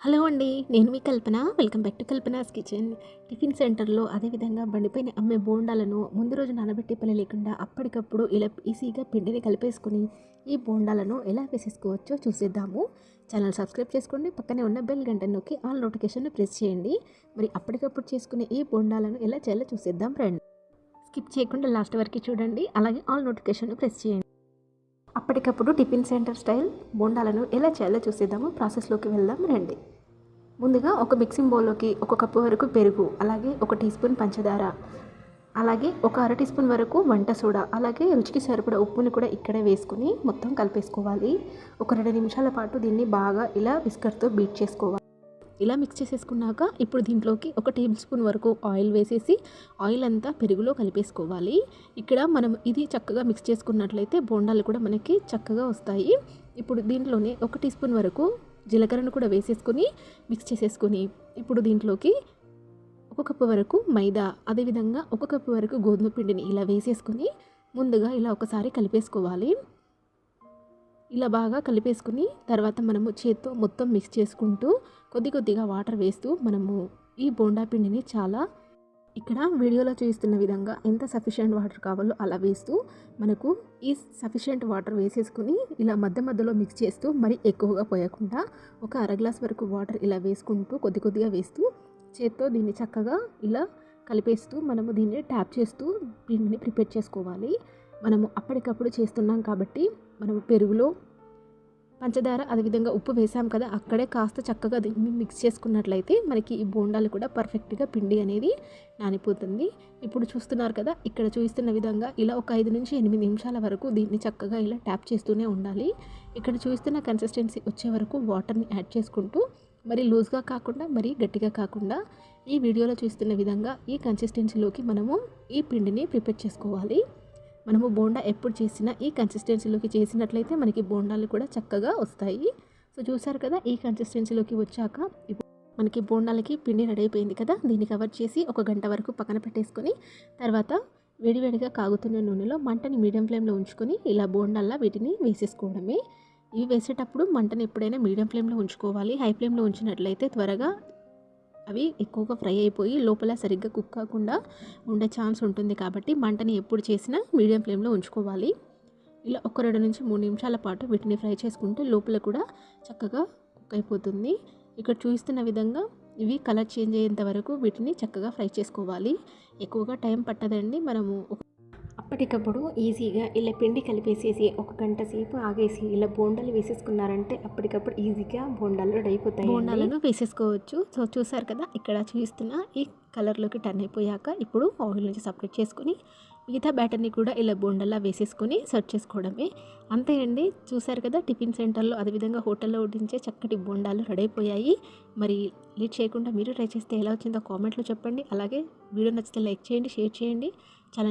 Hello అండి నేను మీ Kalpana. Welcome back to Kalpana's kitchen. Tiffin సెంటర్లో అదేవిధంగా బండిపైన అమ్మే బోండాలను ముందు రోజు నానబెట్టి పని లేకుండా అప్పటికప్పుడు ఇలా ఈజీగా పిండిని కలిపేసుకుని ఈ బోండాలను ఎలా వేసేసుకోవచ్చో చూసేద్దాము. ఛానల్ సబ్స్క్రైబ్ చేసుకోండి పక్కనే ఉన్న బెల్ గంట నొక్కి ఆల్ నోటిఫికేషన్ ప్రెస్ చేయండి. మరి అప్పటికప్పుడు చేసుకునే ఈ బోండాలను ఎలా చేయాలో చూసేద్దాం రండి. స్కిప్ చేయకుండా లాస్ట్ వరకు చూడండి అలాగే ఆల్ నోటిఫికేషన్ ప్రెస్ చేయండి. అప్పటికప్పుడు టిఫిన్ సెంటర్ స్టైల్ బోండాలను ఎలా చేయాలో చూసేద్దాము. ప్రాసెస్లోకి వెళ్దాం రండి. ముందుగా ఒక మిక్సింగ్ బౌల్లోకి ఒక కప్పు వరకు పెరుగు అలాగే ఒక టీ స్పూన్ పంచదార అలాగే ఒక అర టీ స్పూన్ వరకు వంట సోడా అలాగే రుచికి సరిపడ ఉప్పుని కూడా ఇక్కడే వేసుకుని మొత్తం కలిపేసుకోవాలి. ఒక రెండు నిమిషాల పాటు దీన్ని బాగా ఇలా విస్కర్తో బీట్ చేసుకోవాలి. ఇలా మిక్స్ చేసేసుకున్నాక ఇప్పుడు దీంట్లోకి ఒక టేబుల్ స్పూన్ వరకు ఆయిల్ వేసేసి ఆయిల్ అంతా పెరుగులో కలిపేసుకోవాలి. ఇక్కడ మనం ఇది చక్కగా మిక్స్ చేసుకున్నట్లయితే బోండాలు కూడా మనకి చక్కగా వస్తాయి. ఇప్పుడు దీంట్లోనే ఒక టీ స్పూన్ వరకు జీలకర్రను కూడా వేసేసుకొని మిక్స్ చేసేసుకొని ఇప్పుడు దీంట్లోకి ఒక కప్పు వరకు మైదా అదేవిధంగా ఒక కప్పు వరకు గోధుమ పిండిని ఇలా వేసేసుకొని ముందుగా ఇలా ఒకసారి కలిపేసుకోవాలి. ఇలా బాగా కలిపేసుకుని తర్వాత మనము చేత్తో మొత్తం మిక్స్ చేసుకుంటూ కొద్ది కొద్దిగా వాటర్ వేస్తూ మనము ఈ బోండా పిండిని చాలా ఇక్కడ వీడియోలో చూస్తున్న విధంగా ఎంత సఫిషియెంట్ వాటర్ కావాలో అలా వేస్తూ మనకు ఈ సఫిషియెంట్ వాటర్ వేసేసుకుని ఇలా మధ్య మధ్యలో మిక్స్ చేస్తూ మరి ఎక్కువగా పోయకుండా ఒక అర గ్లాస్ వరకు వాటర్ ఇలా వేసుకుంటూ కొద్ది కొద్దిగా వేస్తూ చేత్తో దీన్ని చక్కగా ఇలా కలిపేస్తూ మనము దీన్ని ట్యాప్ చేస్తూ పిండిని ప్రిపేర్ చేసుకోవాలి. మనము అప్పటికప్పుడు చేస్తున్నాం కాబట్టి మనము పెరుగులో పంచదార అదేవిధంగా ఉప్పు వేసాం కదా అక్కడే కాస్త చక్కగా దీన్ని మిక్స్ చేసుకున్నట్లయితే మనకి ఈ బోండాలు కూడా పర్ఫెక్ట్గా పిండి అనేది నానిపోతుంది. ఇప్పుడు చూస్తున్నారు కదా ఇక్కడ చూస్తున్న విధంగా ఇలా ఒక ఐదు నుంచి ఎనిమిది నిమిషాల వరకు దీన్ని చక్కగా ఇలా ట్యాప్ చేస్తూనే ఉండాలి. ఇక్కడ చూస్తున్న కన్సిస్టెన్సీ వచ్చే వరకు వాటర్ని యాడ్ చేసుకుంటూ మరి లూజ్గా కాకుండా మరి గట్టిగా కాకుండా ఈ వీడియోలో చూస్తున్న విధంగా ఈ కన్సిస్టెన్సీలోకి మనము ఈ పిండిని ప్రిపేర్ చేసుకోవాలి. మనము బోండా ఎప్పుడు చేసినా ఈ కన్సిస్టెన్సీలోకి చేసినట్లయితే మనకి బోండాలు కూడా చక్కగా వస్తాయి. సో చూసారు కదా ఈ కన్సిస్టెన్సీలోకి వచ్చాక మనకి బోండాలకి పిండి రెడీ అయిపోయింది కదా దీన్ని కవర్ చేసి ఒక గంట వరకు పక్కన పెట్టేసుకొని తర్వాత వేడివేడిగా కాగుతున్న నూనెలో మంటని మీడియం ఫ్లేమ్లో ఉంచుకొని ఇలా బోండాల్లా వీటిని వేసేసుకోవడమే. ఇవి వేసేటప్పుడు మంటను ఎప్పుడైనా మీడియం ఫ్లేమ్లో ఉంచుకోవాలి హై ఫ్లేమ్లో ఉంచినట్లయితే త్వరగా అవి ఎక్కువగా ఫ్రై అయిపోయి లోపల సరిగ్గా కుక్ కాకుండా ఉండే ఛాన్స్ ఉంటుంది కాబట్టి మంటని ఎప్పుడు చేసినా మీడియం ఫ్లేమ్లో ఉంచుకోవాలి. ఇలా ఒక రెండు నుంచి మూడు నిమిషాల పాటు వీటిని ఫ్రై చేసుకుంటే లోపల కూడా చక్కగా కుక్ అయిపోతుంది. ఇక్కడ చూస్తున్న విధంగా ఇవి కలర్ చేంజ్ అయ్యేంత వరకు వీటిని చక్కగా ఫ్రై చేసుకోవాలి. ఎక్కువగా టైం పట్టదండి. మనము అప్పటికప్పుడు ఈజీగా ఇలా పిండి కలిపేసేసి ఒక గంట సేపు ఆగేసి ఇలా బోండాలు వేసేసుకున్నారంటే అప్పటికప్పుడు ఈజీగా బోండాలు రెడీ అయిపోతాయి బోండాలను వేసేసుకోవచ్చు. సో చూసారు కదా ఇక్కడ చూస్తున్న ఈ కలర్లోకి టర్న్ అయిపోయాక ఇప్పుడు ఆయిల్ నుంచి సపరేట్ చేసుకుని మిగతా బ్యాటర్ని కూడా ఇలా బోండల్లా వేసేసుకొని సర్వ్ చేసుకోవడమే. అంతే అండి చూసారు కదా టిఫిన్ సెంటర్లో అదేవిధంగా హోటల్లో వడ్డించే చక్కటి బోండాలు రెడీ అయిపోయాయి. మరి లేట్ చేయకుండా మీరు ట్రై చేస్తే ఎలా వచ్చిందో కామెంట్లో చెప్పండి. అలాగే వీడియో నచ్చితే లైక్ చేయండి షేర్ చేయండి. చాలా